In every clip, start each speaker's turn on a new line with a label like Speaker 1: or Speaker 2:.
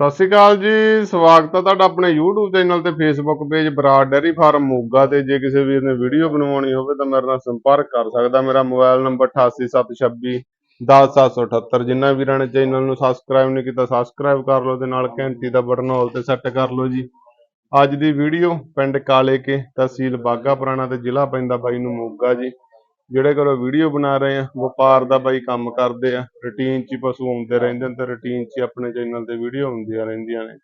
Speaker 1: ਸਤਿ ਸ਼੍ਰੀ ਅਕਾਲ ਜੀ, ਸਵਾਗਤ ਹੈ ਤੁਹਾਡਾ ਆਪਣੇ YouTube ਚੈਨਲ ਤੇ Facebook page Brar dairy farm Moga ਤੇ। ਜੇ ਕਿਸੇ ਵੀਰ ਨੇ ਵੀਡੀਓ ਬਣਵਾਉਣੀ ਹੋਵੇ ਤਾਂ ਮੇਰੇ ਨਾਲ ਸੰਪਰਕ ਕਰ ਸਕਦਾ। ਮੇਰਾ ਮੋਬਾਈਲ ਨੰਬਰ 8876 10778 ਜਿਨ੍ਹਾਂ ਵੀਰਾਂ ਨੇ ਚੈਨਲ ਨੂੰ ਸਬਸਕ੍ਰਾਈਬ ਨਹੀਂ ਕੀਤਾ ਸਬਸਕ੍ਰਾਈਬ ਕਰ ਲਓ ਤੇ ਨਾਲ ਘੰਟੀ ਦਾ ਬਟਨ ਹਾਲ ਤੇ ਸੈੱਟ ਕਰ ਲਓ ਜੀ। ਅੱਜ ਦੀ ਵੀਡੀਓ ਪਿੰਡ ਕਾਲੇ ਕੇ ਤਹਿਸੀਲ ਬਾਗਾ ਪੁਰਾਣਾ ਤੇ ਜ਼ਿਲ੍ਹਾ ਪੈਂਦਾ ਬਾਈ ਨੂੰ ਮੋਗਾ ਜੀ। ਜਿਹੜੇ ਘਰੋਂ ਵੀਡੀਓ ਬਣਾ ਰਹੇ ਆ ਵਪਾਰ ਦਾ ਬਾਈ ਕੰਮ ਕਰਦੇ ਆ ਰੁਟੀਨ 'ਚ ਪਸ਼ੂ ਆਉਂਦੇ ਰਹਿੰਦੇ ਨੇ ਤੇ ਰੁਟੀਨ 'ਚ ਆਪਣੇ ਚੈਨਲ ਤੇ ਵੀਡੀਓ ਹੁੰਦੀਆਂ ਰਹਿੰਦੀਆਂ ਨੇ।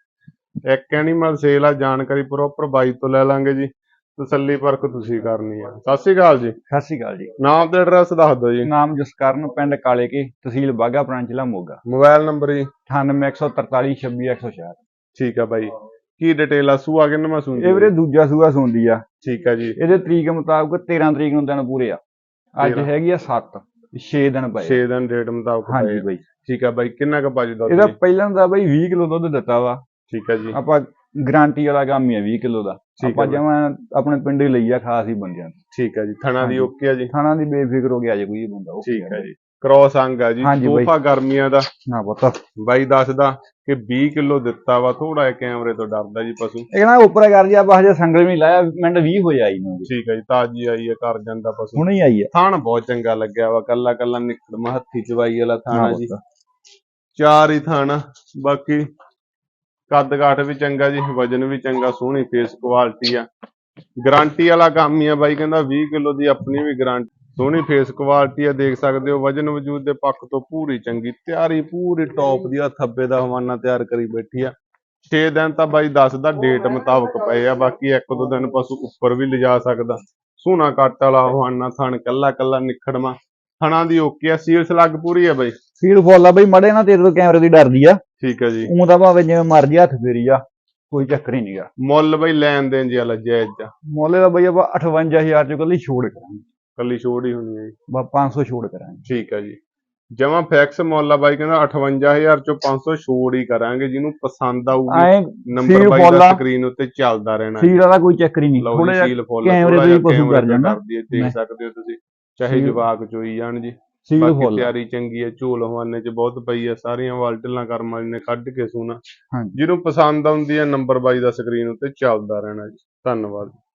Speaker 1: ਇੱਕ ਐਨੀਮਲ ਸੇਲ ਆ ਜਾਣਕਾਰੀ ਪ੍ਰੋਪਰ ਬਾਈ ਤੋਂ ਲੈ ਲਾਂਗੇ ਜੀ। ਤਸੱਲੀ ਪਰਖ ਤੁਸੀਂ ਕਰਨੀ ਆ। ਸਤਿ ਸ਼੍ਰੀ ਅਕਾਲ ਜੀ।
Speaker 2: ਸਤਿ ਸ਼੍ਰੀ ਅਕਾਲ ਜੀ।
Speaker 1: ਨਾਮ ਤੇ ਐਡਰੈਸ ਦੱਸ ਦਿਓ ਜੀ।
Speaker 2: ਨਾਮ ਜਸਕਰਨ ਪਿੰਡ ਕਾਲੇ ਕੇ ਤਹਿਸੀਲ ਬਾਗਾ ਪੁਰਾਣਾ ਜ਼ਿਲ੍ਹਾ ਮੋਗਾ।
Speaker 1: ਮੋਬਾਈਲ ਨੰਬਰ ਜੀ।
Speaker 2: 9814426166
Speaker 1: ਠੀਕ ਆ ਬਾਈ। ਕੀ ਡਿਟੇਲ ਆ? ਸੂਆ ਕਿੰਨਾ ਮੈਂ ਸੁਣ
Speaker 2: ਇਹ ਵੀਰੇ ਦੂਜਾ ਸੂਆ ਸੁਣਦੀ ਆ।
Speaker 1: ਠੀਕ ਆ ਜੀ।
Speaker 2: ਇਹਦੇ ਤਰੀਕ ਮੁਤਾਬਕ 13 ਤਰੀਕ ਨੂੰ ਦਿਨ ਪੂਰੇ ਆ। ਅੱਜ
Speaker 1: 13
Speaker 2: ਹੈਗੀ ਆ 7 6 ਦਿਨ ਪਏ
Speaker 1: 6 ਦਿਨ ਡੇਟ ਮੁਤਾਬਕ ਪਏ
Speaker 2: ਹਾਂਜੀ। ਬਾਈ
Speaker 1: ਠੀਕ ਆ ਬਾਈ ਕਿੰਨਾ ਕੁ ਬਾਜੀ ਦੁੱਧ
Speaker 2: ਇਹਦਾ? ਪਹਿਲਾਂ ਦਾ ਬਾਈ 20 ਕਿਲੋ ਦੁੱਧ ਦਿੱਤਾ ਵਾ
Speaker 1: ਠੀਕ ਆ ਜੀ
Speaker 2: ਆਪਾਂ ਗਾਰੰਟੀ ਵਾਲਾ ਕੰਮ ਹੀ ਆ 20 ਕਿਲੋ ਦਾ ਆਪਾਂ। ਜਮਾਂ ਆਪਣੇ ਪਿੰਡ ਹੀ ਲਈ ਆ ਖਾਸ ਹੀ ਬੰਦਿਆਂ।
Speaker 1: ਠੀਕ ਆ ਜੀ ਥਣਾ ਦੀ। ਓਕੇ ਆ ਜੀ
Speaker 2: ਖਾਣਾ ਦੀ ਬੇਫਿਕਰ ਹੋ ਗਿਆ ਜੇ ਕੋਈ ਬੰਦਾ
Speaker 1: ਠੀਕ ਆ ਜੀ ਕ੍ਰੋਸ ਅੰਗ ਆ ਜੀ
Speaker 2: ਹਾਂਜੀ ਬਾਈ।
Speaker 1: ਤੋਹਫਾ ਗਰਮੀਆਂ ਦਾ।
Speaker 2: ਨਾ ਪਤਾ।
Speaker 1: ਬਾਈ ਦੱਸਦਾ ਕਿ 20 ਕਿਲੋ ਦਿੱਤਾ ਵਾ ਥੋੜਾ ਜਿਹਾ ਕੈਮਰੇ ਤੋਂ ਡਰਦਾ ਜੀ ਪਸ਼ੂ।
Speaker 2: ਇਹ ਨਾ ਉੱਪਰ ਕਰ ਜੀ ਆਪਾਂ ਹਜੇ ਸੰਗਲ ਵੀ ਨੀ ਲਾਇਆ ਮਿੰਟ 20 ਹੋ ਜਾਈ ਨੂੰ
Speaker 1: ਠੀਕ ਆ ਜੀ ਤਾਜੀ ਆਈ ਹੈ ਕਰ ਜਾਂਦਾ ਪਸ਼ੂ।
Speaker 2: ਹੁਣੇ ਹੀ ਆਈ ਆ।
Speaker 1: ਥਾਣ ਬਹੁਤ ਚੰਗਾ ਲੱਗਿਆ ਵਾ ਕੱਲਾ ਕੱਲਾ ਨਿਕੜ ਹੱਥੀ ਚਵਾਈ ਵਾਲਾ ਥਾਣਾ
Speaker 2: ਨਾ
Speaker 1: ਜੀ।
Speaker 2: ਪਤਾ।
Speaker 1: ਚਾਰ ਹੀ ਥਾਣਾ ਬਾਕੀ ਕੱਦ ਕਾਠ ਵੀ ਚੰਗਾ ਜੀ ਵਜਨ ਵੀ ਚੰਗਾ ਸੋਹਣੀ ਫੇਸ ਕੁਆਲਿਟੀ ਆ। ਗਾਰੰਟੀ ਵਾਲਾ ਕੰਮ ਹੀ ਆ ਬਾਈ ਕਹਿੰਦਾ 20 ਕਿਲੋ ਦੀ ਆਪਣੀ ਵੀ ਗਾਰੰਟੀ ਸੋਹਣੀ ਫੇਸ ਕੁਆਲਿਟੀ ਆ ਦੇਖ ਸਕਦੇ ਹੋ ਵਜਨ ਵਜੂਦ ਦੇ ਪੱਖ ਤੋਂ ਪੂਰੀ ਚੰਗੀ ਤਿਆਰੀ ਪੂਰੀ ਟੌਪ ਦੀ ਆ ਥੱਬੇ ਦਾ ਹਵਾਨਾ ਤਿਆਰ ਕਰੀ ਬੈਠੀ ਆ। 6 ਦਿਨ ਤਾਂ ਬਾਈ ਦੱਸਦਾ ਡੇਟ ਮੁਤਾਬਕ ਪਏ ਆ ਬਾਕੀ ਇੱਕ ਦੋ ਦਿਨ ਪਸ਼ੂ ਉੱਪਰ ਵੀ ਲਿਜਾ ਸਕਦਾ। ਸੋਹਣਾ ਕੱਟ ਵਾਲਾ ਹਵਾਨਾ ਥਣ ਕੱਲਾ ਕੱਲਾ ਨਿਖੜਵਾ। ਥਣਾ ਦੀ ਓਕੇ ਆ ਸੀਲ ਸਲੱਗ ਪੂਰੀ ਆ ਬਾਈ।
Speaker 2: ਫੀਡ ਫੁੱਲ ਆ ਬਈ ਮੜੇ ਨਾ ਤੇਰੇ ਤੋਂ ਕੈਮਰੇ ਦੀ ਡਰਦੀ ਆ।
Speaker 1: ਠੀਕ ਆ ਜੀ।
Speaker 2: ਉਹ ਤਾਂ ਭਾਵੇਂ ਜਿਵੇਂ ਮਰਜ਼ੀ ਹੱਥ ਫੇਰੀ ਆ ਕੋਈ ਚੱਕਰ ਹੀ ਨਹੀਂਗਾ
Speaker 1: ਮੁੱਲ ਬਈ ਲੈਣ ਦੇਣ ਜੀ ਵਾਲਾ ਜਾਇਜ਼ ਆ
Speaker 2: ਮੁੱਲੇ ਦਾ ਬਈ ਆਪਾਂ 58000 ਚ ਕੱਲੀ ਛੋੜ ਕਰਾਂਗੇ।
Speaker 1: ਕੱਲੀ ਛੋੜ ਹੀ ਹੋਣੀ ਹੈ ਜੀ।
Speaker 2: ਬਸ 500 ਛੋੜ ਕਰਾਂਗੇ।
Speaker 1: ਠੀਕ ਆ ਜੀ। ਜਮਾ ਫੈਕਸ ਮੁੱਲ ਬਾਈ ਕਹਿੰਦਾ 58000 ਚੋਂ 500 ਛੋੜ ਹੀ ਕਰਾਂਗੇ ਜਿਹਨੂੰ ਪਸੰਦ ਆਊਗੀ ਨੰਬਰ ਬਾਈ ਦਾ। ਸਕਰੀਨ ਉੱਤੇ ਚੱਲਦਾ ਰਹਿਣਾ
Speaker 2: ਸੀਲ ਵਾਲਾ ਕੋਈ ਚੱਕਰ ਹੀ ਨਹੀਂ। ਥੋੜਾ ਜਿਹਾ
Speaker 1: ਸੀਲ ਫੁੱਲ
Speaker 2: ਕੈਮਰੇ ਤੋਂ ਹੀ ਪਸ਼ੂ ਕਰ ਜਾਂਦਾ।
Speaker 1: ਹੈ ਦੇਖ ਸਕਦੇ ਹੋ ਤੁਸੀਂ ਚਾਹੇ ਜਵਾਕ ਚੋਈ ਜਾਣ ਜੀ।
Speaker 2: ਸੀਲ ਫੁੱਲ
Speaker 1: ਤਿਆਰੀ ਚੰਗੀ ਹੈ ਝੋਲ ਹਵਾਨੇ ਚ ਬਹੁਤ ਪਈ ਹੈ ਸਾਰੀਆਂ ਵਾਲਟਲਾਂ ਕਰਮ ਵਾਲੀ ਨੇ ਕੱਢ ਕੇ ਸੋਨਾ। ਜਿਹਨੂੰ ਪਸੰਦ ਆਉਂਦੀ ਹੈ ਨੰਬਰ ਬਾਈ ਦਾ ਸਕਰੀਨ ਉੱਤੇ ਚੱਲਦਾ ਰਹਿਣਾ ਜੀ। ਧੰਨਵਾਦ।